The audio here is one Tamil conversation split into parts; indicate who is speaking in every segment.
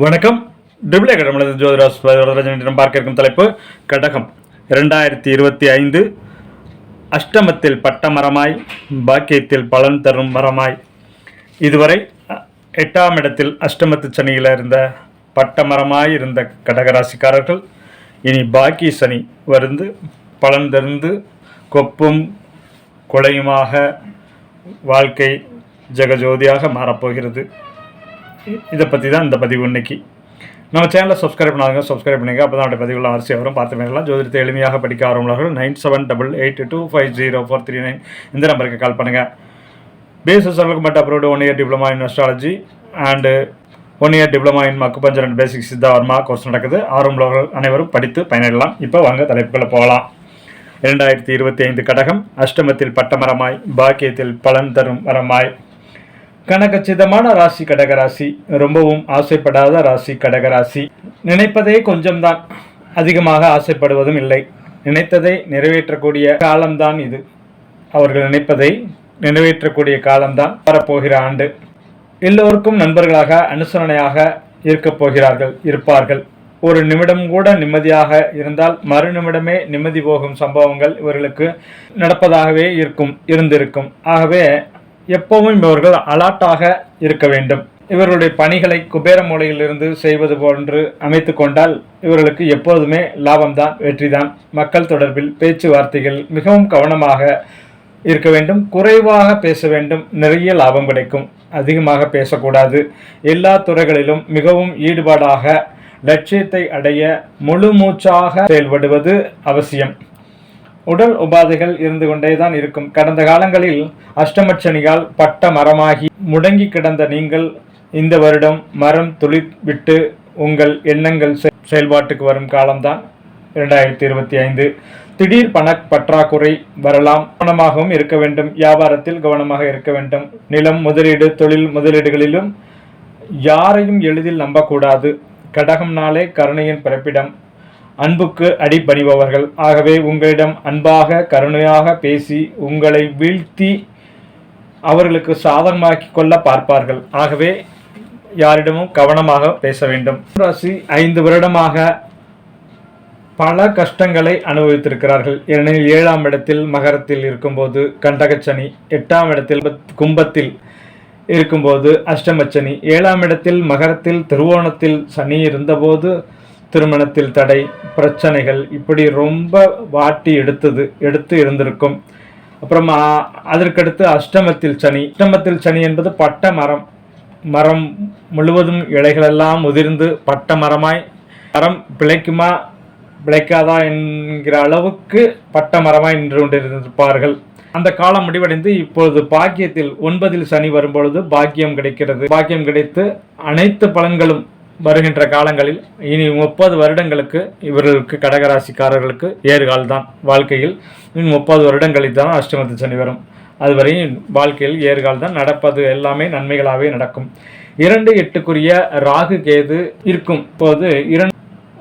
Speaker 1: வணக்கம். டிபிளே கடமலது ஜோதிராஜ் வரதராஜனிடம் பார்க்க இருக்கும் தலைப்பு கடகம். இரண்டாயிரத்தி இருபத்தி ஐந்து அஷ்டமத்தில் பட்ட மரமாய் பாக்கியத்தில் பலன் தரும் மரமாய். இதுவரை எட்டாம் இடத்தில் அஷ்டமத்து சனியில் இருந்த பட்ட மரமாய் இருந்த கடகராசிக்காரர்கள் இனி பாக்கிய சனி வருந்து பலன் தருந்து கொப்பும் கொலையுமாக வாழ்க்கை ஜெகஜோதியாக மாறப்போகிறது. இதை பற்றி தான் இந்த பதிவு இன்னைக்கு. நம்ம சேனலை சப்ஸ்கிரைப் பண்ணாங்க சப்ஸ்கிரைப் பண்ணுங்கள் அப்போ தான் அவருடைய பதிவுகள் வரிசை வரும். பார்த்து மேலாம் ஜோதிடத்தை எளிமையாக படிக்க ஆரம்பவர்கள் nine seven double eight two five zero four three nine இந்த நம்பருக்கு கால் பண்ணுங்கள் பேசிஸ் அளவுக்கு மட்டும் abroad one year diploma in astrology and one year diploma in acupuncture and basic Siddha Varma course நடக்குது. ஆரம்பவர்கள் அனைவரும் படித்து பயனிடலாம் இப்போ வாங்க தலைப்புகளை போகலாம். இரண்டாயிரத்தி இருபத்தி ஐந்து கடகம். அஷ்டமத்தில் பட்டமரமாய் பாக்கியத்தில் பலன் தரும் மரமாய். கனகச்சிதமான ராசி கடகராசி. ரொம்பவும் ஆசைப்படாத ராசி கடகராசி. நினைப்பதே கொஞ்சம்தான். அதிகமாக ஆசைப்படுவதும் இல்லை. நினைத்ததை நிறைவேற்றக்கூடிய காலம்தான் இது. அவர்கள் நினைப்பதை நிறைவேற்றக்கூடிய காலம்தான் வரப்போகிற ஆண்டு. எல்லோருக்கும் நண்பர்களாக அனுசரணையாக இருக்கப் போகிறார்கள் இருப்பார்கள். ஒரு நிமிடம் கூட நிம்மதியாக இருந்தால் மறு நிமிடமே நிம்மதி போகும் சம்பவங்கள் இவர்களுக்கு நடப்பதாகவே இருக்கும் இருந்திருக்கும். ஆகவே எப்பவும் இவர்கள் அலாட்டாக இருக்க வேண்டும். இவர்களுடைய பணிகளை குபேர மூலையிலிருந்து செய்வது போன்று அமைத்து கொண்டால் இவர்களுக்கு எப்போதுமே லாபம்தான் வெற்றிதான். மக்கள் தொடர்பில் பேச்சுவார்த்தைகள் மிகவும் கவனமாக இருக்க வேண்டும். குறைவாக பேச வேண்டும். நிறைய லாபம் கிடைக்கும். அதிகமாக பேசக்கூடாது. எல்லா துறைகளிலும் மிகவும் ஈடுபாடாக லட்சியத்தை அடைய முழு மூச்சாக செயல்படுவது அவசியம். உடல் உபாதைகள் இருந்து கொண்டேதான் இருக்கும். கடந்த காலங்களில் அஷ்டமச்சனியால் பட்ட மரமாகி முடங்கி கிடந்த நீங்கள் இந்த வருடம் மரம் துளி விட்டு உங்கள் எண்ணங்கள் செயல்பாட்டுக்கு வரும் காலம்தான். இரண்டாயிரத்தி இருபத்தி ஐந்து. திடீர் பண பற்றாக்குறை வரலாம். கவனமாகவும் இருக்க வேண்டும். வியாபாரத்தில் கவனமாக இருக்க வேண்டும். நிலம் முதலீடு தொழில் முதலீடுகளிலும் யாரையும் எளிதில் நம்பக்கூடாது. கடகம் நாளே கருணையின் பிறப்பிடம். அன்புக்கு அடிபணிபவர்கள். ஆகவே உங்களிடம் அன்பாக கருணையாக பேசி உங்களை வீழ்த்தி அவர்களுக்கு சாதகமாக்கி கொள்ள பார்ப்பார்கள். ஆகவே யாரிடமும் கவனமாக பேச வேண்டும். ராசி ஐந்து வருடமாக பல கஷ்டங்களை அனுபவித்திருக்கிறார்கள். ஏனெனில் ஏழாம் இடத்தில் மகரத்தில் இருக்கும்போது கண்டகச்சனி எட்டாம் இடத்தில் கும்பத்தில் இருக்கும்போது அஷ்டமச்சனி ஏழாம் இடத்தில் மகரத்தில் திருவோணத்தில் சனி இருந்தபோது திருமணத்தில் தடை பிரச்சனைகள் இப்படி ரொம்ப வாட்டி எடுத்தது எடுத்து இருந்திருக்கும். அப்புறம் அதற்கடுத்து அஷ்டமத்தில் சனி. அஷ்டமத்தில் சனி என்பது பட்ட மரம். மரம் முழுவதும் இலைகளெல்லாம் உதிர்ந்து பட்ட மரமாய் மரம் பிழைக்குமா பிழைக்காதா என்கிற அளவுக்கு பட்ட மரமாய் நின்று கொண்டிருந்திருப்பார்கள். அந்த காலம் முடிவடைந்து இப்பொழுது பாக்கியத்தில் ஒன்பதில் சனி வரும்பொழுது பாக்கியம் கிடைக்கிறது. பாக்கியம் கிடைத்து அனைத்து பலன்களும் வருகின்ற காலங்களில் இனி முப்பது வருடங்களுக்கு இவர்களுக்கு கடகராசிக்காரர்களுக்கு ஏறுகால் தான் வாழ்க்கையில். இன்னும் முப்பது வருடங்களில் தான் அஷ்டமத்து சனி வரும். அதுவரை வாழ்க்கையில் ஏறுகால் தான் நடப்பது எல்லாமே நன்மைகளாகவே நடக்கும். இரண்டு எட்டுக்குரிய ராகு கேது இருக்கும் போது இரண்டு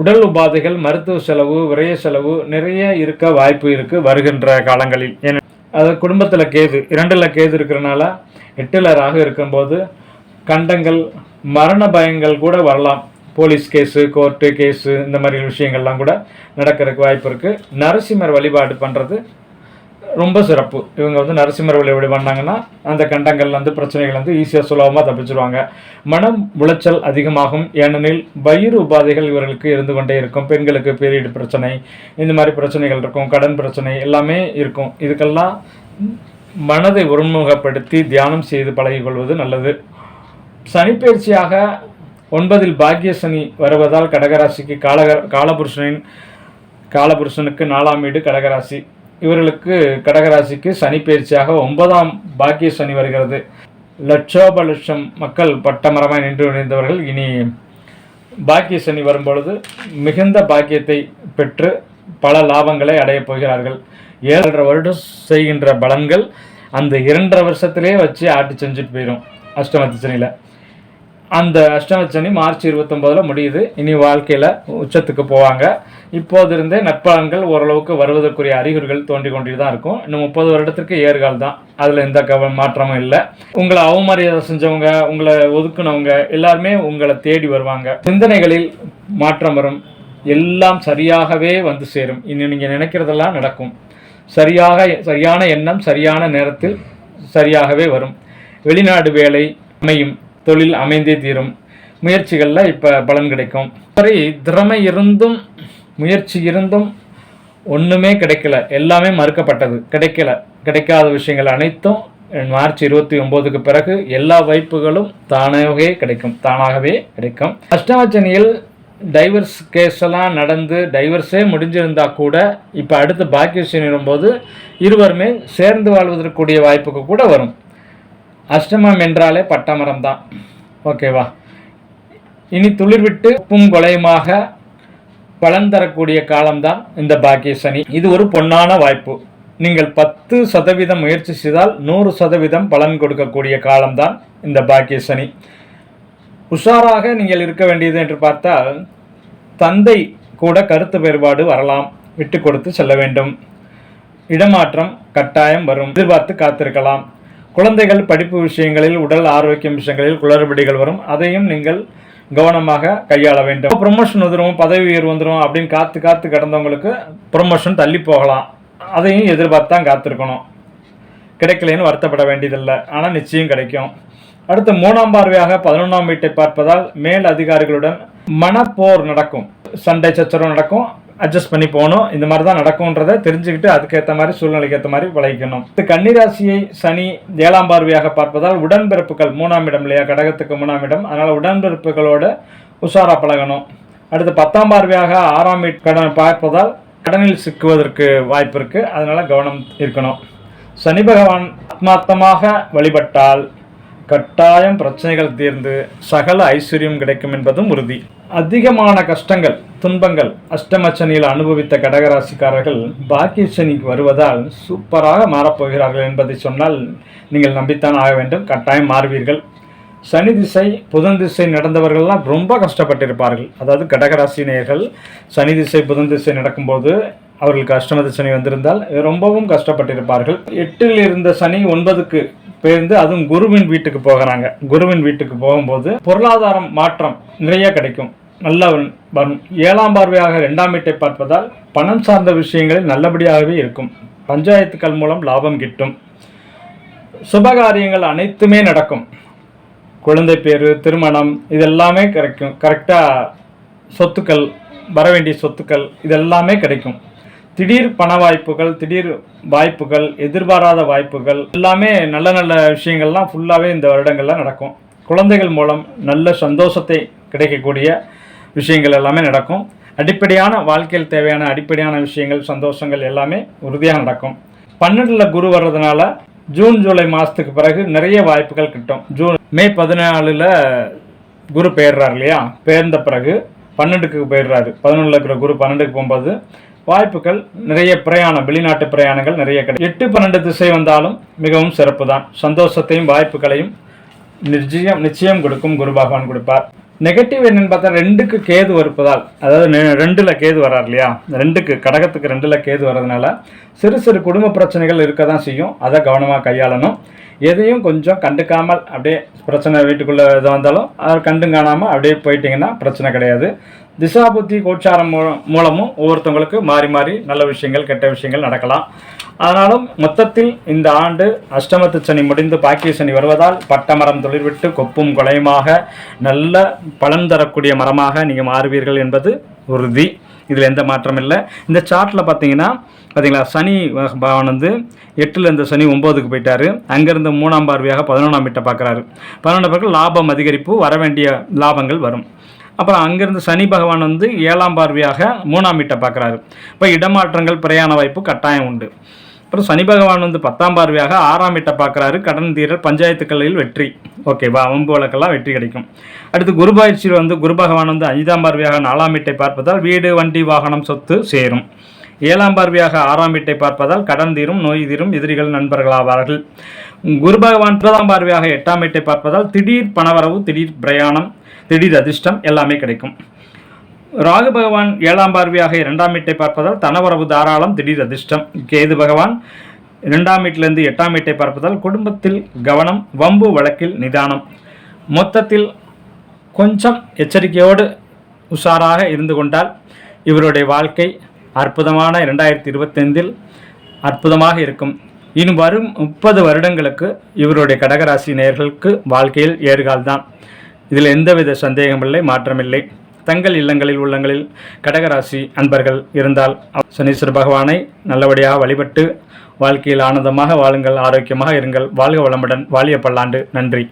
Speaker 1: உடல் உபாதைகள் மருத்துவ செலவு விரய செலவு நிறைய இருக்க வாய்ப்பு இருக்கு வருகின்ற காலங்களில். ஏன்னா அது குடும்பத்தில் கேது இரண்டில் கேது இருக்கிறனால எட்டில் ராகு இருக்கும்போது கண்டங்கள் மரண பயங்கள் கூட வரலாம். போலீஸ் கேஸு கோர்ட்டு கேஸு இந்த மாதிரி விஷயங்கள்லாம் கூட நடக்கிறதுக்கு வாய்ப்பு இருக்குது நரசிம்மர் வழிபாடு பண்ணுறது ரொம்ப சிறப்பு. இவங்க வந்து நரசிம்மர் வழிபாடு பண்ணாங்கன்னா அந்த கண்டங்கள்ல பிரச்சனைகள்லேருந்து பிரச்சனைகள் வந்து ஈஸியாக சுலபமாக தப்பிச்சிருவாங்க. மனம் உளைச்சல் அதிகமாகும். ஏனெனில் வயிறு உபாதைகள் இவர்களுக்கு இருந்து கொண்டே இருக்கும். பெண்களுக்கு பீரியட் பிரச்சனை இந்த மாதிரி பிரச்சனைகள் இருக்கும். கடன் பிரச்சனை எல்லாமே இருக்கும். இதுக்கெல்லாம் மனதை ஒருமுகப்படுத்தி தியானம் செய்து பழகிக்கொள்வது நல்லது. சனிப்பயிற்சியாக ஒன்பதில் பாக்கிய சனி வருவதால் கடகராசிக்கு காலக காலபுருஷனின் காலபுருஷனுக்கு நாலாம் வீடு கடகராசி. இவர்களுக்கு கடகராசிக்கு சனிப்பயிற்சியாக ஒன்பதாம் பாக்கிய சனி வருகிறது. லட்சோப லட்சம் மக்கள் பட்டமரமாய் நின்று நினைந்தவர்கள் இனி பாக்கிய சனி வரும்பொழுது மிகுந்த பாக்கியத்தை பெற்று பல லாபங்களை அடையப் போகிறார்கள். ஏழரை வருடம் செய்கின்ற பலன்கள் அந்த இரண்டரை வருஷத்திலே வச்சு ஆட்டி செஞ்சுட்டு போயிடும் அஷ்டமத்து சனியில். அந்த அஷ்டமச்சனி மார்ச் இருபத்தொம்போதில் முடியுது. இனி வாழ்க்கையில் உச்சத்துக்கு போவாங்க. இப்போதிருந்தே நட்பலன்கள் ஓரளவுக்கு வருவதற்குரிய அறிகுறிகள் தோன்றி கொண்டே தான் இருக்கும். இன்னும் முப்பது வருடத்திற்கு ஏறுகால் தான். அதில் எந்த கவ மாற்றமும் இல்லை. உங்களை அவமரியாதை செஞ்சவங்க உங்களை ஒதுக்குனவங்க எல்லாருமே உங்களை தேடி வருவாங்க. சிந்தனைகளில் மாற்றம் வரும். எல்லாம் சரியாகவே வந்து சேரும். இனி நீங்கள் நினைக்கிறதெல்லாம் நடக்கும். சரியாக சரியான எண்ணம் சரியான நேரத்தில் சரியாகவே வரும். வெளிநாடு வேலை அமையும். தொழில் அமைந்தே தீரும். முயற்சிகளில் இப்போ பலன் கிடைக்கும். சரி திறமை இருந்தும் முயற்சி இருந்தும் ஒன்றுமே கிடைக்கல. எல்லாமே மறுக்கப்பட்டது. கிடைக்கல. கிடைக்காத விஷயங்கள் அனைத்தும் மார்ச் இருபத்தி ஒம்போதுக்கு பிறகு எல்லா வாய்ப்புகளும் தானாகவே கிடைக்கும். தானாகவே கிடைக்கும். அஷ்டமச்சனியில் டைவர்ஸ் கேஸ் எல்லாம் நடந்து டைவர்ஸே முடிஞ்சிருந்தா கூட இப்போ அடுத்து பாக்கியசனிடும் போது இருவருமே சேர்ந்து வாழ்வதற்குரிய வாய்ப்புக்கு கூட வரும். அஷ்டமம் என்றாலே பட்டமரம் தான் ஓகேவா? இனி துளிர்விட்டு உப்பும் கொலையுமாக பலன் தரக்கூடிய காலம்தான் இந்த பாக்கிய சனி இது ஒரு பொன்னான வாய்ப்பு. நீங்கள் பத்து சதவீதம் முயற்சி செய்தால் நூறு சதவீதம் பலன் கொடுக்கக்கூடிய காலம்தான் இந்த பாக்கிய சனி உஷாராக நீங்கள் இருக்க வேண்டியது என்று பார்த்தால் தந்தை கூட கருத்து வேறுபாடு வரலாம். விட்டு கொடுத்து செல்ல வேண்டும். இடமாற்றம் கட்டாயம் வரும். எதிர்பார்த்து காத்திருக்கலாம். குழந்தைகள் படிப்பு விஷயங்களில் உடல் ஆரோக்கியம் விஷயங்களில் குளறுபடிகள் வரும். அதையும் நீங்கள் கவனமாக கையாள வேண்டும். ப்ரொமோஷன் வந்துடும் பதவி உயர்வு வந்துடும் அப்படின்னு காத்து காத்து கிடந்தவங்களுக்கு ப்ரொமோஷன் தள்ளி போகலாம். அதையும் எதிர்பார்த்து காத்திருக்கணும். கிடைக்கலன்னு வருத்தப்பட வேண்டியதில்லை. ஆனால் நிச்சயம் கிடைக்கும். அடுத்து மூணாம் பார்வையாக பதினொன்றாம் வீட்டை பார்ப்பதால் மேல் அதிகாரிகளுடன் மனப்போர் நடக்கும். சண்டை சச்சரவு நடக்கும். அட்ஜஸ்ட் பண்ணி போகணும். இந்த மாதிரி தான் நடக்கும்ன்றதை தெரிஞ்சுக்கிட்டு அதுக்கேற்ற மாதிரி சூழ்நிலைக்கு ஏற்ற மாதிரி பழகிக்கணும் இது கன்னிராசியை சனி ஏழாம் பார்வையாக பார்ப்பதால் உடன்பிறப்புகள் மூணாம் இடம் இல்லையா? கடகத்துக்கு மூணாம் இடம். அதனால் உடன்பிறப்புகளோட உஷாரா பழகணும். அடுத்து பத்தாம் பார்வையாக ஆறாம் கடன் பார்ப்பதால் கடனில் சிக்குவதற்கு வாய்ப்பு இருக்குது அதனால் கவனம் இருக்கணும் சனி பகவான் ஆத்மார்த்தமாக வழிபட்டால் கட்டாயம் பிரச்சனைகள் தீர்ந்து சகல ஐஸ்வர்யம் கிடைக்கும் என்பதும் உறுதி. அதிகமான கஷ்டங்கள் துன்பங்கள் அஷ்டமச்சனியில் அனுபவித்த கடகராசிக்காரர்கள் பாக்கிய சனிக்கு வருவதால் சூப்பராக மாறப்போகிறார்கள் என்பதை சொன்னால் நீங்கள் நம்பித்தான் ஆக வேண்டும் கட்டாயம் மாறுவீர்கள். சனி திசை புதன் திசை நடந்தவர்கள்லாம் ரொம்ப கஷ்டப்பட்டிருப்பார்கள். அதாவது கடகராசினியர்கள் சனி திசை புதன் திசை நடக்கும்போது அவர்களுக்கு அஷ்டமத சனி வந்திருந்தால் ரொம்பவும் கஷ்டப்பட்டிருப்பார்கள். எட்டில் இருந்த சனி ஒன்பதுக்கு பேர்ந்து அதுவும் குருவின் வீட்டுக்கு போகிறாங்க. குருவின் வீட்டுக்கு போகும்போது பொருளாதாரம் மாற்றம் நிறைய கிடைக்கும். நல்ல வரும் ஏழாம் பார்வையாக இரண்டாம் வீட்டை பார்ப்பதால் பணம் சார்ந்த விஷயங்களில் நல்லபடியாகவே இருக்கும். பஞ்சாயத்துக்கள் மூலம் லாபம் கிட்டும். சுபகாரியங்கள் அனைத்துமே நடக்கும். குழந்தை பேர் திருமணம் இதெல்லாமே கிடைக்கும். கரெக்டாக சொத்துக்கள் வர வேண்டிய சொத்துக்கள் இதெல்லாமே கிடைக்கும். திடீர் பண வாய்ப்புகள் திடீர் வாய்ப்புகள் எதிர்பாராத வாய்ப்புகள் எல்லாமே நல்ல நல்ல விஷயங்கள்லாம் ஃபுல்லாகவே இந்த வருடங்களில் நடக்கும். குழந்தைகள் மூலம் நல்ல சந்தோஷத்தை கிடைக்கக்கூடிய விஷயங்கள் எல்லாமே நடக்கும். அடிப்படையான வாழ்க்கையில் தேவையான அடிப்படையான விஷயங்கள் சந்தோஷங்கள் எல்லாமே உறுதியாக நடக்கும். பன்னெண்டில் குரு வர்றதுனால ஜூன் ஜூலை மாதத்துக்கு பிறகு நிறைய வாய்ப்புகள் கிட்டும். ஜூன் மே பதினாலில் குரு பெயர்றார் இல்லையா? பெயர்ந்த பிறகு பன்னெண்டுக்கு போயிடுறாரு. பதினொன்றில் இருக்கிற குரு பன்னெண்டுக்கு போகும்போது வாய்ப்புகள் நிறைய பிரயாணம் வெளிநாட்டு பிரயாணங்கள் நிறைய கிடைக்கும். எட்டு பன்னெண்டு திசை வந்தாலும் மிகவும் சிறப்பு தான் சந்தோஷத்தையும் வாய்ப்புகளையும் நிச்சயம் நிச்சயம் கொடுக்கும் குரு பகவான் கொடுப்பார். நெகட்டிவ் என்னன்னு பார்த்தா ரெண்டுக்கு கேது வருப்பதால் அதாவது ரெண்டில் ரெண்டுல கேது வரார் இல்லையா? ரெண்டுக்கு கடகத்துக்கு ரெண்டுல கேது வர்றதுனால சிறு சிறு குடும்ப பிரச்சனைகள் இருக்க தான் செய்யும். அதை கவனமாக கையாளணும். எதையும் கொஞ்சம் கண்டுக்காமல் அப்படியே பிரச்சனை வீட்டுக்குள்ளே எது வந்தாலும் அதை கண்டு காணாமல் அப்படியே போயிட்டிங்கன்னா பிரச்சனை கிடையாது. திசாபுத்தி கோச்சாரம் மூலமும் ஒவ்வொருத்தவங்களுக்கு மாறி மாறி நல்ல விஷயங்கள் கெட்ட விஷயங்கள் நடக்கலாம். ஆனாலும் மொத்தத்தில் இந்த ஆண்டு அஷ்டமத்து சனி முடிந்து பாக்கிய சனி வருவதால் பட்டமரம் தொழிற்விட்டு கொப்பும் கொலையுமாக நல்ல பலன் தரக்கூடிய மரமாக நீங்கள் மாறுவீர்கள் என்பது உறுதி. இதில் எந்த மாற்றம் இல்லை. இந்த சார்ட்டில் பார்த்தீங்கன்னா பார்த்தீங்களா சனி பகவான் வந்து எட்டில் இருந்த சனி ஒம்போதுக்கு போயிட்டார். அங்கேருந்து மூணாம் பார்வையாக பதினொன்றாம் வீட்டை பார்க்குறாரு. பதினொன்றாம் பிறகு லாபம் அதிகரிப்பு வர வேண்டிய லாபங்கள் வரும். அப்புறம் அங்கேருந்து சனி பகவான் வந்து ஏழாம் பார்வையாக மூணாம் வீட்டை பார்க்குறாரு. இப்போ இடமாற்றங்கள் பிரயாண வாய்ப்பு கட்டாயம் உண்டு. அப்புறம் சனி பகவான் வந்து பத்தாம் பார்வையாக ஆறாம் வீட்டை பார்க்குறாரு. கடன் தீரர் பஞ்சாயத்துக்களில் வெற்றி. ஓகேவா வம்பு வழக்கெல்லாம் வெற்றி கிடைக்கும். அடுத்து குரு பயிற்சியில் வந்து குரு பகவான் வந்து ஐந்தாம் பார்வையாக நாலாம் வீட்டை பார்ப்பதால் வீடு வண்டி வாகனம் சொத்து சேரும். ஏழாம் பார்வையாக ஆறாம் வீட்டை பார்ப்பதால் கடன் தீரும் நோய் தீரும் எதிரிகள் நண்பர்களாவார்கள் குரு பகவான் ஒன்பதாம் பார்வையாக எட்டாம் வீட்டை பார்ப்பதால் திடீர் பணவரவு திடீர் பிரயாணம். திடீர் அதிர்ஷ்டம் எல்லாமே கிடைக்கும். ராகு பகவான் ஏழாம் பார்வையாக இரண்டாம் வீட்டை பார்ப்பதால் தனவரவு தாராளம் திடீர் அதிர்ஷ்டம். கேது பகவான் இரண்டாம் வீட்டிலிருந்து எட்டாம் வீட்டை பார்ப்பதால் குடும்பத்தில் கவனம் வம்பு வழக்கில் நிதானம். மொத்தத்தில் கொஞ்சம் எச்சரிக்கையோடு உஷாராக இருந்து கொண்டால் இவருடைய வாழ்க்கை அற்புதமான இரண்டாயிரத்தி இருபத்தைந்தில் அற்புதமாக இருக்கும். இனி வரும் முப்பது வருடங்களுக்கு இவருடைய கடகராசி நேர்களுக்கு வாழ்க்கையில் ஏறுகால்தான். இதில் எந்தவித சந்தேகமில்லை மாற்றமில்லை. தங்கள் இல்லங்களில் உள்ளங்களில் கடகராசி அன்பர்கள் இருந்தால் சனீஸ்வர பகவானை நல்லபடியாக வழிபட்டு வாழ்க்கையில் ஆனந்தமாக வாழுங்கள் ஆரோக்கியமாக இருங்கள். வாழ்க வளமுடன். வாழிய பல்லாண்டு நன்றி.